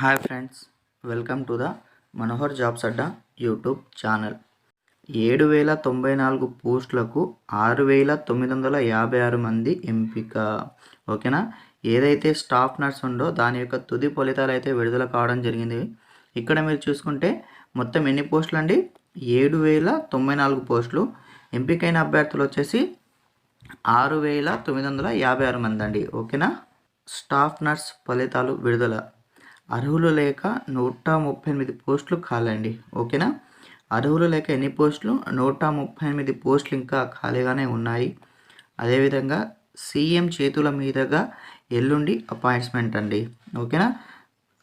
Hi friends welcome to the Manohar jobs Adda YouTube channel. ఏడు వేల తొంభై నాలుగు పోస్టులకు ఆరు వేల తొమ్మిది వందల యాభై ఆరు మంది ఎంపిక. ఓకేనా? ఏదైతే స్టాఫ్ నర్స్ ఉందో దాని యొక్క తుది ఫలితాలు అయితే విడుదల కావడం జరిగింది. ఇక్కడ మీరు చూసుకుంటే మొత్తం ఎన్ని పోస్టులు అండి? ఏడు వేల తొంభై నాలుగు పోస్టులు. ఎంపికైన అభ్యర్థులు వచ్చేసి ఆరు వేల తొమ్మిది వందల యాభై ఆరు మంది అండి. ఓకేనా? స్టాఫ్ నర్స్ ఫలితాలు విడుదల. అర్హులు లేక నూట ముప్పై ఎనిమిది పోస్టులు ఖాళీ ఓకేనా? అర్హులు లేక ఎన్ని పోస్టులు? నూట ముప్పై ఎనిమిది పోస్టులు ఇంకా ఖాళీగానే ఉన్నాయి. అదేవిధంగా సీఎం చేతుల మీదుగా ఎల్లుండి అపాయింట్మెంట్ అండి. ఓకేనా?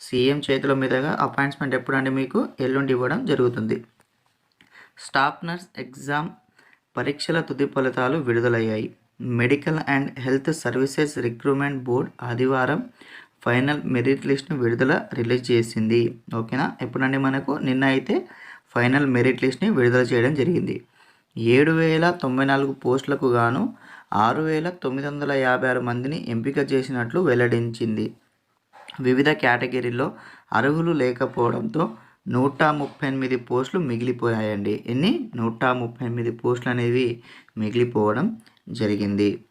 సీఎం చేతుల మీదుగా అపాయింట్మెంట్ ఎప్పుడండి మీకు? ఎల్లుండి ఇవ్వడం జరుగుతుంది. స్టాఫ్ నర్స్ ఎగ్జామ్ పరీక్షల తుది ఫలితాలు విడుదలయ్యాయి. Medical and health services recruitment board ఆదివారం ఫైనల్ మెరిట్ లిస్ట్ను విడుదల రిలీజ్ చేసింది. ఓకేనా? ఎప్పుడండి మనకు? నిన్న అయితే ఫైనల్ మెరిట్ లిస్ట్ని విడుదల చేయడం జరిగింది. ఏడు వేల తొంభై నాలుగు పోస్టులకు గాను ఆరు వేల తొమ్మిది వందల యాభై ఆరు మందిని ఎంపిక చేసినట్లు వెల్లడించింది. వివిధ కేటగిరీల్లో అర్హులు లేకపోవడంతో నూట ముప్పై ఎనిమిది పోస్టులు మిగిలిపోయాయండి. ఎన్ని? నూట ముప్పై ఎనిమిది పోస్టులు అనేవి మిగిలిపోవడం జరిగింది.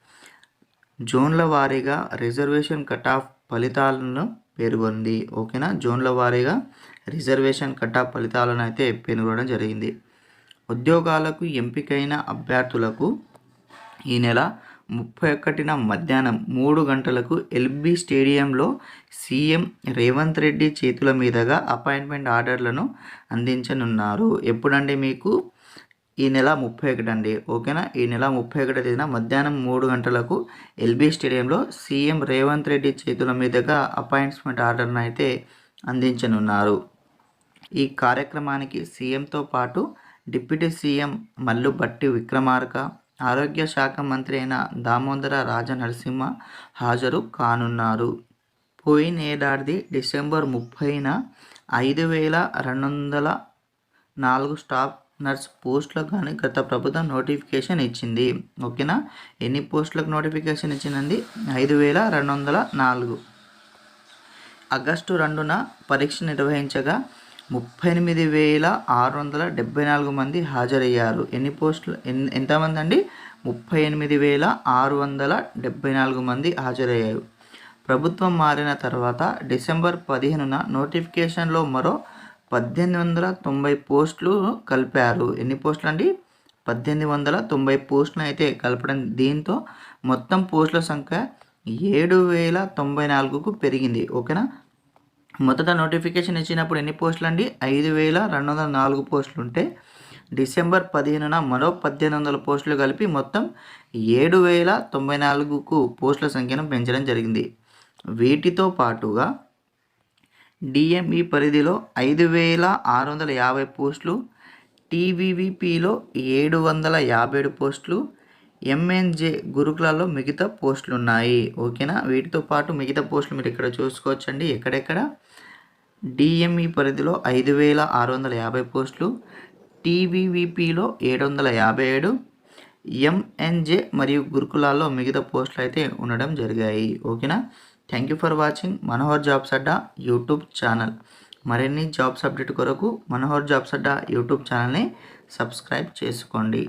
జోన్ల వారీగా రిజర్వేషన్ కట్ ఆఫ్ ఫలితాలను పేర్కొంది. ఓకేనా? జోన్ల వారీగా రిజర్వేషన్ కట్టా ఫలితాలను అయితే పేర్కొనడం జరిగింది. ఉద్యోగాలకు ఎంపికైన అభ్యర్థులకు ఈ నెల ముప్పై ఒకటిన మధ్యాహ్నం మూడు గంటలకు ఎల్బీ స్టేడియంలో సీఎం రేవంత్ రెడ్డి చేతుల మీదుగా అపాయింట్మెంట్ ఆర్డర్లను అందించనున్నారు. ఎప్పుడండి మీకు ఈ నెల ముప్పై ఒకటి అండి ఓకేనా? ఈ నెల ముప్పై ఒకటి తేదీన మధ్యాహ్నం మూడు గంటలకు ఎల్బీ స్టేడియంలో సీఎం రేవంత్ రెడ్డి చేతుల మీదుగా అపాయింట్మెంట్ ఆర్డర్ను అయితే అందించనున్నారు. ఈ కార్యక్రమానికి సీఎంతో పాటు డిప్యూటీ సీఎం మల్లు బట్టి విక్రమార్క ఆరోగ్య శాఖ మంత్రి అయిన దామోదర రాజనరసింహ హాజరు కానున్నారు. పోయిన ఏడాది డిసెంబర్ ముప్పైన ఐదు వేల రెండు వందల నాలుగు స్టాఫ్ నర్స్ పోస్టులకు కానీ గత ప్రభుత్వం నోటిఫికేషన్ ఇచ్చింది. ఓకేనా? ఎన్ని పోస్టులకు నోటిఫికేషన్ ఇచ్చిందండి? ఐదు వేల రెండు వందల నాలుగు. ఆగస్టు రెండున పరీక్ష నిర్వహించగా ముప్పై ఎనిమిది వేల ఆరు వందల డెబ్బై నాలుగు మంది హాజరయ్యారు. ఎన్ని పోస్టులు? ఎన్ ఎంతమంది అండి? ముప్పై ఎనిమిది వేల ఆరు వందల డెబ్బై నాలుగు మంది హాజరయ్యారు. ప్రభుత్వం మారిన తర్వాత డిసెంబర్ పదిహేనున నోటిఫికేషన్లో మరో పద్దెనిమిది వందల తొంభై పోస్టులు కలిపారు. ఎన్ని పోస్టులు అండి పద్దెనిమిది వందల తొంభై పోస్టులు అయితే కలపడం దీంతో మొత్తం పోస్టుల సంఖ్య ఏడు వేల తొంభై నాలుగుకు పెరిగింది. ఓకేనా? మొదట నోటిఫికేషన్ ఇచ్చినప్పుడు ఎన్ని పోస్టులు అండి ఐదు వేల రెండు వందల నాలుగు పోస్టులు ఉంటే డిసెంబర్ పదిహేనున మరో పద్దెనిమిది వందల పోస్టులు కలిపి మొత్తం ఏడు వేల తొంభై నాలుగుకు పోస్టుల సంఖ్యను పెంచడం జరిగింది. వీటితో పాటుగా డిఎంఈ పరిధిలో ఐదు వేల ఆరు వందల యాభై పోస్టులు టీవీవీపీలో ఏడు వందల యాభై ఏడు పోస్టులు ఎంఎన్జే గురుకులలో మిగతా పోస్టులు ఉన్నాయి ఓకేనా? వీటితో పాటు మిగతా పోస్టులు మీరు ఇక్కడ చూసుకోవచ్చండి. ఎక్కడెక్కడ? డిఎంఈ పరిధిలో ఐదు వేల ఆరు వందల యాభై పోస్టులు టీవీవీపీలో ఏడు వందల యాభై ఏడు ఎంఎన్జే మరియు గురుకులాల్లో మిగతా పోస్టులు అయితే ఉండడం జరిగాయి. ఓకేనా? Thank you for watching Manohar jobs Adda YouTube channel మరిన్ని జాబ్స్ అప్డేట్ కొరకు మనోహర్ జాబ్స్ అడ్డా యూట్యూబ్ ఛానల్ని సబ్స్క్రైబ్ చేసుకోండి.